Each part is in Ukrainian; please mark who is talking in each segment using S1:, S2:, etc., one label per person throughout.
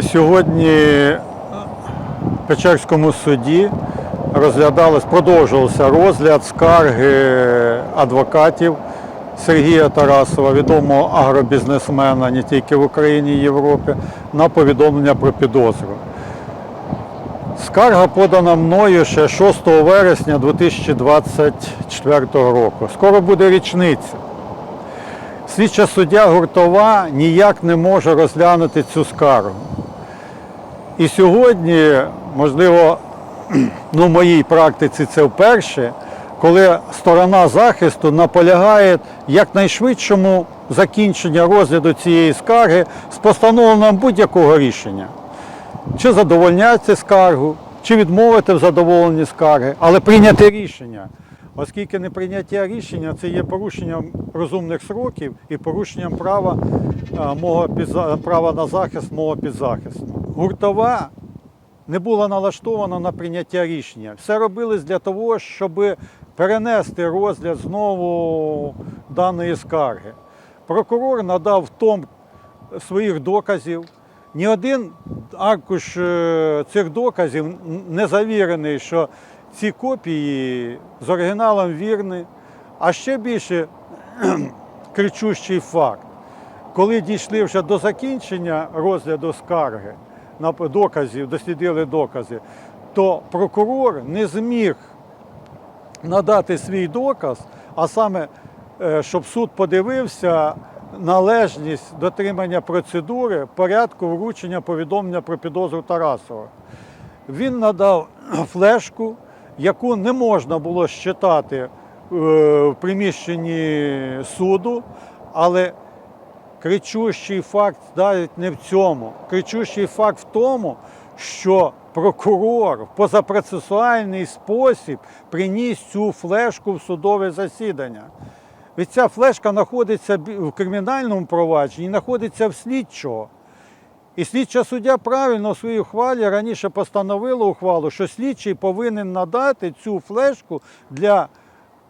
S1: Сьогодні в Печерському суді розглядалось, продовжувався розгляд скарги адвокатів Сергія Тарасова, відомого агробізнесмена не тільки в Україні і Європі, на повідомлення про підозру. Скарга подана мною ще 6 вересня 2024 року. Скоро буде річниця. Слідча суддя Гуртова ніяк не може розглянути цю скаргу. І сьогодні, можливо, ну, в моїй практиці це вперше, коли сторона захисту наполягає якнайшвидшому закінчення розгляду цієї скарги з постановленням будь-якого рішення. Чи задовольняти скаргу, чи відмовити в задоволенні скарги, але прийняти рішення. Оскільки неприйняття рішення це є порушенням розумних сроків і порушенням права, мого права на захист мого підзахисного. Гуртова не була налаштована на прийняття рішення. Все робилось для того, щоб перенести розгляд знову даної скарги. Прокурор надав том своїх доказів. Ні один аркуш е, цих доказів не завірений, що ці копії з оригіналом вірні. А ще більше кричущий факт. Коли дійшли вже до закінчення розгляду скарги, доказів, дослідили докази, то прокурор не зміг надати свій доказ, а саме, е, щоб суд подивився належність дотримання процедури порядку вручення повідомлення про підозру Тарасова. Він надав флешку, яку не можна було щитати е, в приміщенні суду, але кричущий факт навіть не в цьому. Кричущий факт в тому, що прокурор в позапроцесуальний спосіб приніс цю флешку в судове засідання. Від ця флешка знаходиться в кримінальному провадженні, знаходиться в слідчого. І слідча суддя правильно у своїй ухвалі раніше постановила ухвалу, що слідчий повинен надати цю флешку для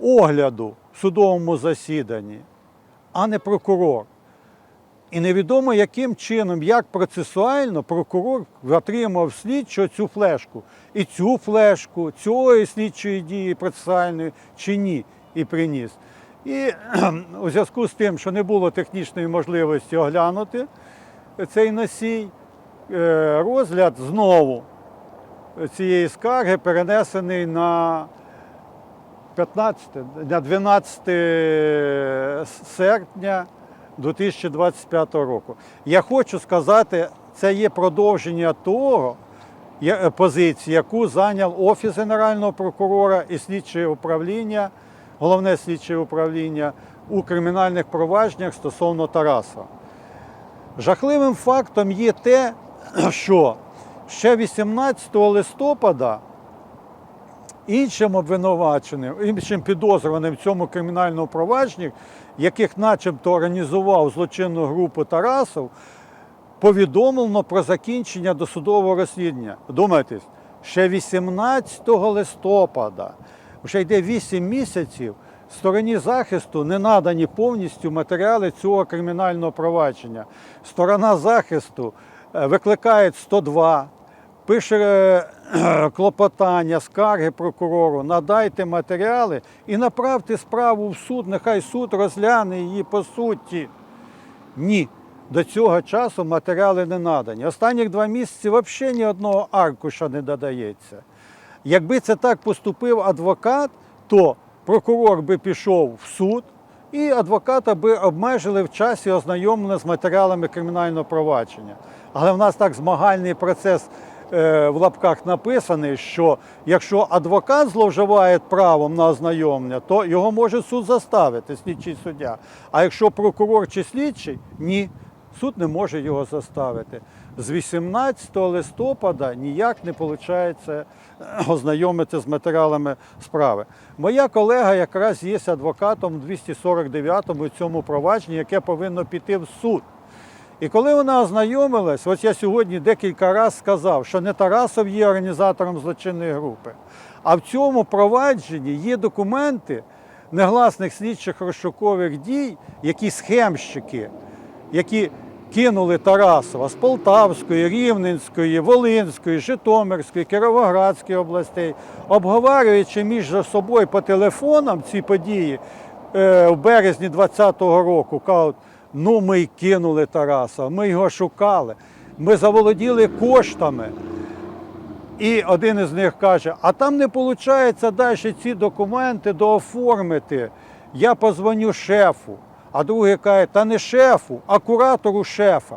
S1: огляду в судовому засіданні, а не прокурор. І невідомо, яким чином, як процесуально прокурор отримав слідчого цю флешку. І цю флешку, цієї слідчої дії процесуальної чи ні, і приніс. І у зв'язку з тим, що не було технічної можливості оглянути цей носій, е, розгляд знову цієї скарги перенесений на 15, на 12 серпня 2025 року. Я хочу сказати, це є продовження того е, позиції, яку зайняв Офіс Генерального прокурора і слідче управління, головне слідче управління у кримінальних провадженнях стосовно Тараса. Жахливим фактом є те, що ще 18 листопада іншим обвинуваченим, іншим підозрюваним в цьому кримінальному провадженні, яких начебто організував злочинну групу Тарасов, повідомлено про закінчення досудового розслідування. Думайтесь, ще 18 листопада, вже йде 8 місяців, стороні захисту не надані повністю матеріали цього кримінального провадження. Сторона захисту е, викликає 102, пише е, клопотання, скарги прокурору, надайте матеріали і направте справу в суд, нехай суд розгляне її по суті. Ні. До цього часу матеріали не надані. Останніх два місяці взагалі ні одного аркуша не додається. Якби це так поступив адвокат, то прокурор би пішов в суд і адвоката би обмежили в часі ознайомлення з матеріалами кримінального провадження. Але в нас так змагальний процес в лапках написаний, що якщо адвокат зловживає правом на ознайомлення, то його може суд заставити, слідчий суддя. А якщо прокурор чи слідчий, ні. Суд не може його заставити. З 18 листопада ніяк не виходить ознайомити з матеріалами справи. Моя колега якраз є адвокатом 249-му цьому провадженні, яке повинно піти в суд. І коли вона ознайомилась, ось я сьогодні декілька разів сказав, що не Тарасов є організатором злочинної групи, а в цьому провадженні є документи негласних слідчих розшукових дій, які схемщики, які кинули Тарасова з Полтавської, Рівненської, Волинської, Житомирської, Кіровоградської областей, обговорюючи між собою по телефонам ці події е, в березні 2020 року, кажуть, ну ми й кинули Тараса, ми його шукали, ми заволоділи коштами. І один із них каже: а там не виходить далі ці документи дооформити. Я позвоню шефу. А другий каже, та не шефу, а куратору шефа.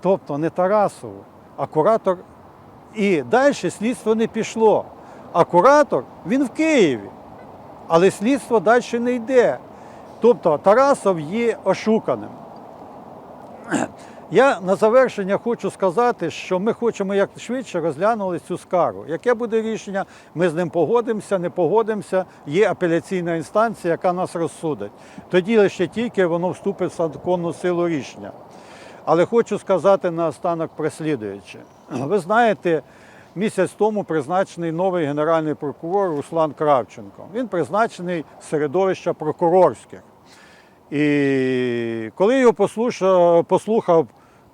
S1: Тобто не Тарасову, а куратор. І далі слідство не пішло. А куратор він в Києві. Але слідство далі не йде. Тобто Тарасов є ошуканим. Я на завершення хочу сказати, що ми хочемо як швидше розглянули цю скаргу. Яке буде рішення, ми з ним погодимося, не погодимося. Є апеляційна інстанція, яка нас розсудить. Тоді лише тільки воно вступить в законну силу рішення. Але хочу сказати наостанок прислідуючи. Ви знаєте, місяць тому призначений новий генеральний прокурор Руслан Кравченко. Він призначений з середовища прокурорських. І коли його послухав, послухав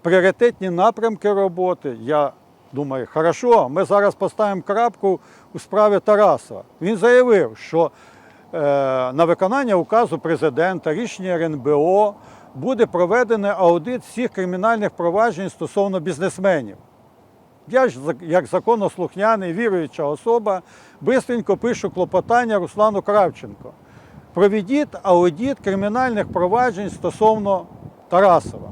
S1: пріоритетні напрямки роботи, я думаю, хорошо, ми зараз поставимо крапку у справі Тарасова. Він заявив, що е, на виконання указу президента, рішення РНБО буде проведений аудит всіх кримінальних проваджень стосовно бізнесменів. Я ж як законослухняний, віруюча особа, бистренько пишу клопотання Руслану Кравченко. Проведіть аудіт кримінальних проваджень стосовно Тарасова.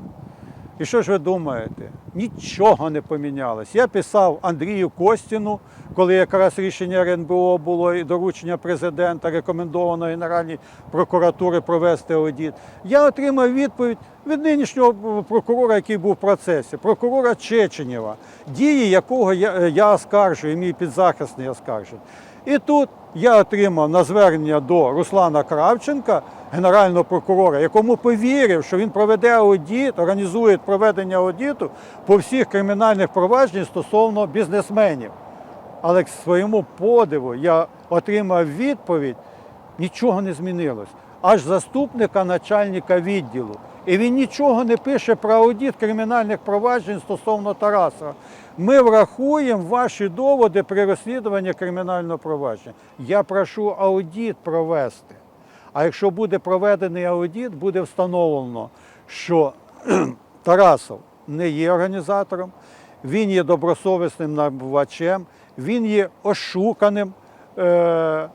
S1: І що ж ви думаєте? Нічого не помінялось. Я писав Андрію Костіну, коли якраз рішення РНБО було і доручення президента рекомендовано Генеральній прокуратури провести аудит. Я отримав відповідь від нинішнього прокурора, який був в процесі, прокурора Чеченєва, дії якого я, я оскаржую, мій підзахисний оскаржує. І тут я отримав на звернення до Руслана Кравченка, генерального прокурора, якому повірив, що він проведе аудит, організує проведення аудиту по всіх кримінальних провадженнях стосовно бізнесменів. Але к своєму подиву я отримав відповідь, нічого не змінилось. Аж заступника начальника відділу. І він нічого не пише про аудит кримінальних проваджень стосовно Тарасова. Ми врахуємо ваші доводи при розслідуванні кримінального провадження. Я прошу аудит провести. А якщо буде проведений аудит, буде встановлено, що Тарасов не є організатором, він є добросовісним набувачем, він є ошуканим, е,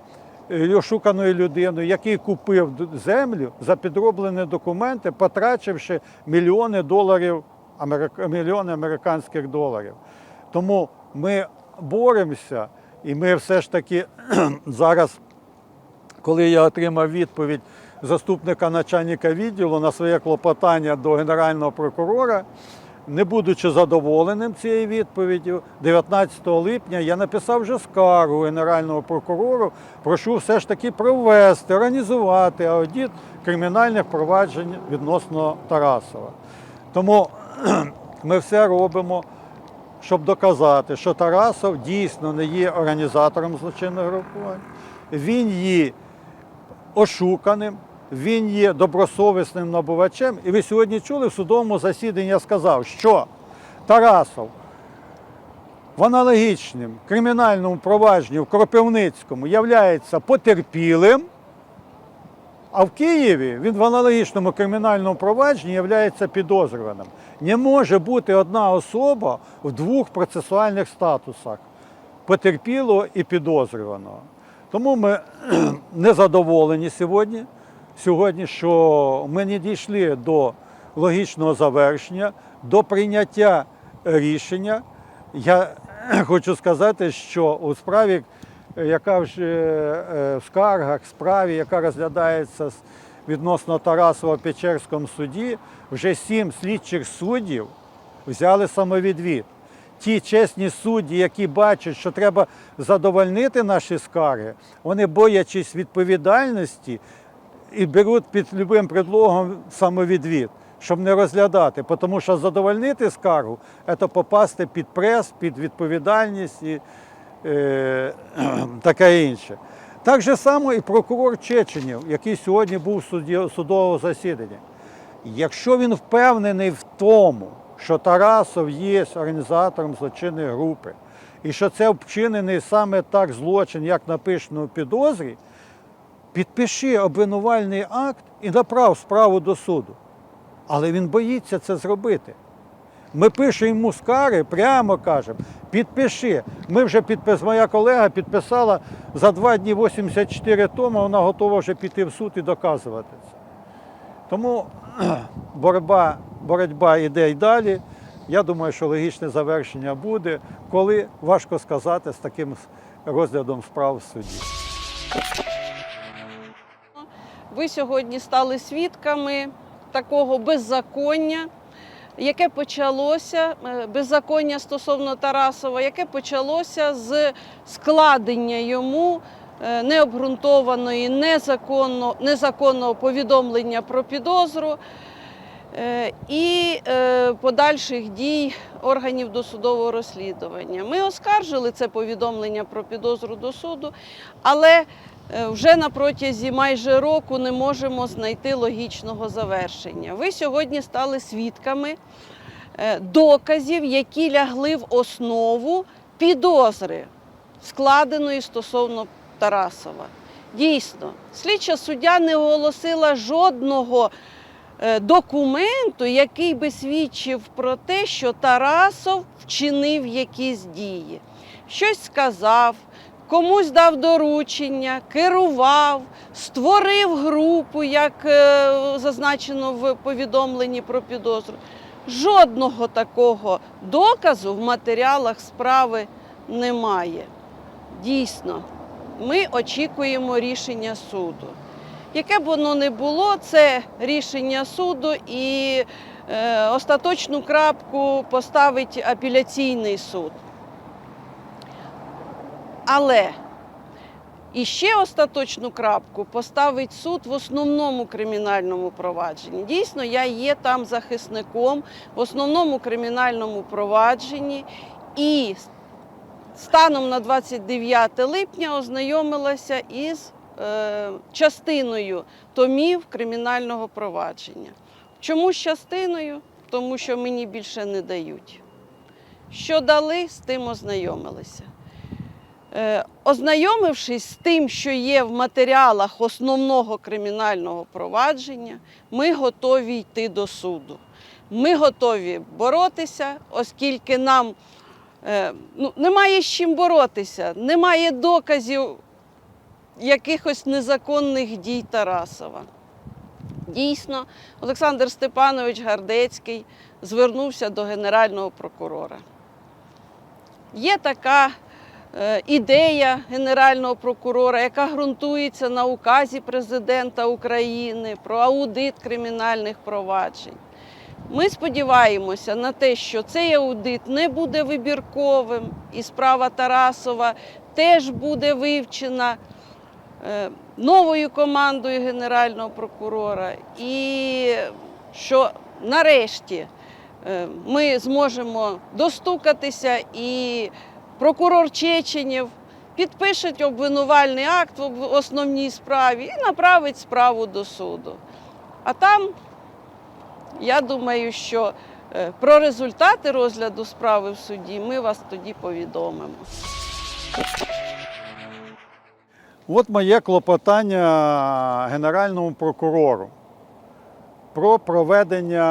S1: ошуканою людиною, який купив землю за підроблені документи, потрачивши мільйони доларів, мільйони американських доларів. Тому ми боремося, і ми все ж таки зараз коли я отримав відповідь заступника начальника відділу на своє клопотання до генерального прокурора, не будучи задоволеним цією відповіддю, 19 липня я написав вже скаргу генеральному прокурору, прошу все ж таки провести, організувати аудит кримінальних проваджень відносно Тарасова. Тому ми все робимо щоб доказати, що Тарасов дійсно не є організатором злочинного групування. Він є ошуканим, він є добросовісним набувачем. І ви сьогодні чули в судовому засіданні, я сказав, що Тарасов в аналогічному кримінальному провадженні в Кропивницькому являється потерпілим, а в Києві він в аналогічному кримінальному провадженні є підозрюваним. Не може бути одна особа в двох процесуальних статусах потерпілого і підозрюваного. Тому ми не задоволені сьогодні, сьогодні, що ми не дійшли до логічного завершення, до прийняття рішення. Я хочу сказати, що у справі, яка вже е, в скаргах, справі, яка розглядається відносно Тарасова в Печерському суді, вже сім слідчих суддів взяли самовідвід. Ті чесні судді, які бачать, що треба задовольнити наші скарги, вони боячись відповідальності і беруть під любим предлогом самовідвід, щоб не розглядати. Тому що задовольнити скаргу це попасти під прес, під відповідальність і е, таке інше. Так же само і прокурор Чеченів, який сьогодні був в суді, судовому засіданні. Якщо він впевнений в тому, що Тарасов є організатором злочинної групи, і що це вчинений саме так злочин, як написано у підозрі, підпиши обвинувальний акт і направ справу до суду. Але він боїться це зробити. Ми пишемо йому скари, прямо кажемо, підпиши. Ми вже підпис, моя колега підписала за два дні 84 томи, вона готова вже піти в суд і доказувати це. Тому боротьба, боротьба йде й далі. Я думаю, що логічне завершення буде, коли важко сказати з таким розглядом справ в суді.
S2: Ви сьогодні стали свідками такого беззаконня, яке почалося е, беззаконня стосовно Тарасова, яке почалося з складення йому е, необґрунтованої, незаконно, незаконного повідомлення про підозру. е, І подальших дій органів досудового розслідування. Ми оскаржили це повідомлення про підозру до суду, але вже на протязі майже року не можемо знайти логічного завершення. Ви сьогодні стали свідками е, доказів, які лягли в основу підозри, складеної стосовно Тарасова. Дійсно, слідча суддя не оголосила жодного е, документу, який би свідчив про те, що Тарасов вчинив якісь дії, щось сказав, комусь дав доручення, керував, створив групу, як е, зазначено в повідомленні про підозру. Жодного такого доказу в матеріалах справи немає. Дійсно, ми очікуємо рішення суду. Яке б воно не було, це рішення суду і е, остаточну крапку поставить апеляційний суд. Але і ще остаточну крапку поставить суд в основному кримінальному провадженні. Дійсно, я є там захисником в основному кримінальному провадженні і станом на 29 липня ознайомилася із е, частиною томів кримінального провадження. Чому з частиною? Тому що мені більше не дають. Що дали, з тим ознайомилися. Е, Ознайомившись з тим, що є в матеріалах основного кримінального провадження, ми готові йти до суду. Ми готові боротися, оскільки нам е, ну, немає з чим боротися, немає доказів якихось незаконних дій Тарасова. Дійсно, Олександр Степанович Гардецький звернувся до Генерального прокурора. Є така ідея Генерального прокурора, яка ґрунтується на указі президента України про аудит кримінальних проваджень. Ми сподіваємося на те, що цей аудит не буде вибірковим, і справа Тарасова теж буде вивчена е, новою командою Генерального прокурора, і що нарешті е, ми зможемо достукатися і прокурор Чеченєв підпише обвинувальний акт в основній справі і направить справу до суду. А там, я думаю, що е, про результати розгляду справи в суді ми вас тоді повідомимо.
S1: От моє клопотання Генеральному прокурору про проведення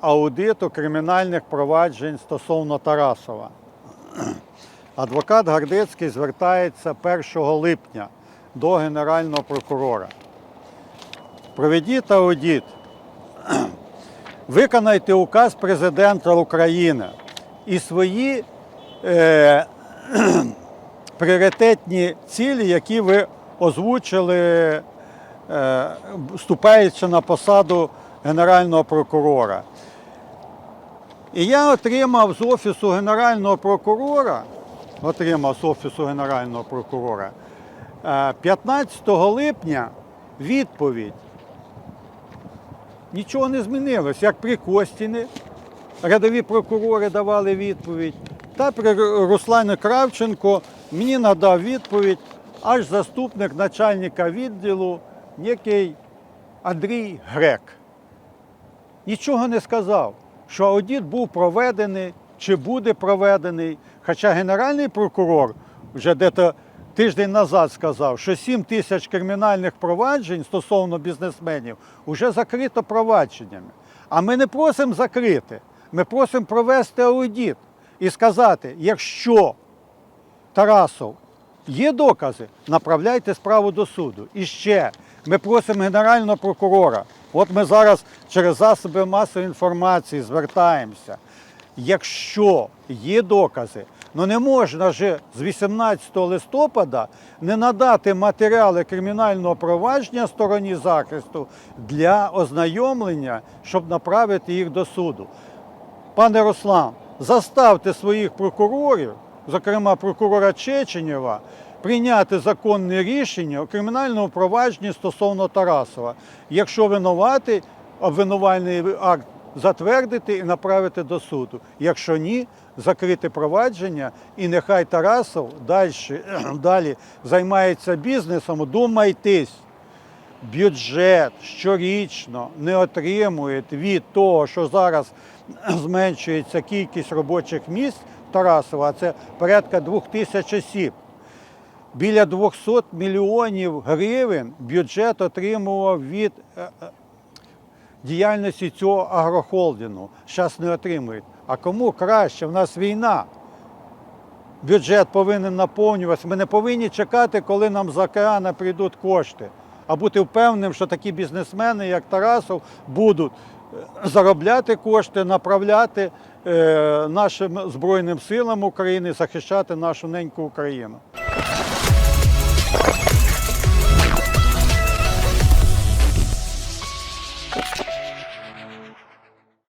S1: аудиту кримінальних проваджень стосовно Тарасова. Адвокат Гардецький звертається 1 липня до Генерального прокурора. Проведіть аудит. Виконайте указ президента України і свої е, пріоритетні цілі, які ви озвучили, е, вступаючи на посаду Генерального прокурора. І я отримав з Офісу Генерального прокурора, отримав з Офісу Генерального прокурора е, 15 липня відповідь. Нічого не змінилось, як при Костіні рядові прокурори давали відповідь, та при Руслані Кравченко мені надав відповідь аж заступник начальника відділу, який Андрій Грек. нічого не сказав, що аудит був проведений чи буде проведений. Хоча Генеральний прокурор вже дето тиждень назад сказав, що 7 тисяч кримінальних проваджень стосовно бізнесменів вже закрито провадженнями. А ми не просимо закрити, ми просимо провести аудит і сказати, якщо Тарасов, є докази, направляйте справу до суду. І ще ми просимо Генерального прокурора. От ми зараз через засоби масової інформації звертаємося. Якщо є докази, ну не можна ж з 18 листопада не надати матеріали кримінального провадження стороні захисту для ознайомлення, щоб направити їх до суду. Пане Руслан, заставте своїх прокурорів, зокрема прокурора Чеченєва, прийняти законне рішення у кримінальному провадженні стосовно Тарасова. Якщо винуватий, обвинувальний акт затвердити і направити до суду. Якщо ні, закрити провадження і нехай Тарасов далі, далі займається бізнесом, думайтесь бюджет щорічно не отримує від того, що зараз зменшується кількість робочих місць Тарасова, а це порядка двох тисяч осіб. Біля 200 мільйонів гривень бюджет отримував від е, е, діяльності цього агрохолдингу. Зараз не отримують. А кому краще? В нас війна. Бюджет повинен наповнюватися. Ми не повинні чекати, коли нам з океану прийдуть кошти, а бути впевненим, що такі бізнесмени, як Тарасов, будуть е, заробляти кошти, направляти е, нашим Збройним силам України, захищати нашу неньку Україну.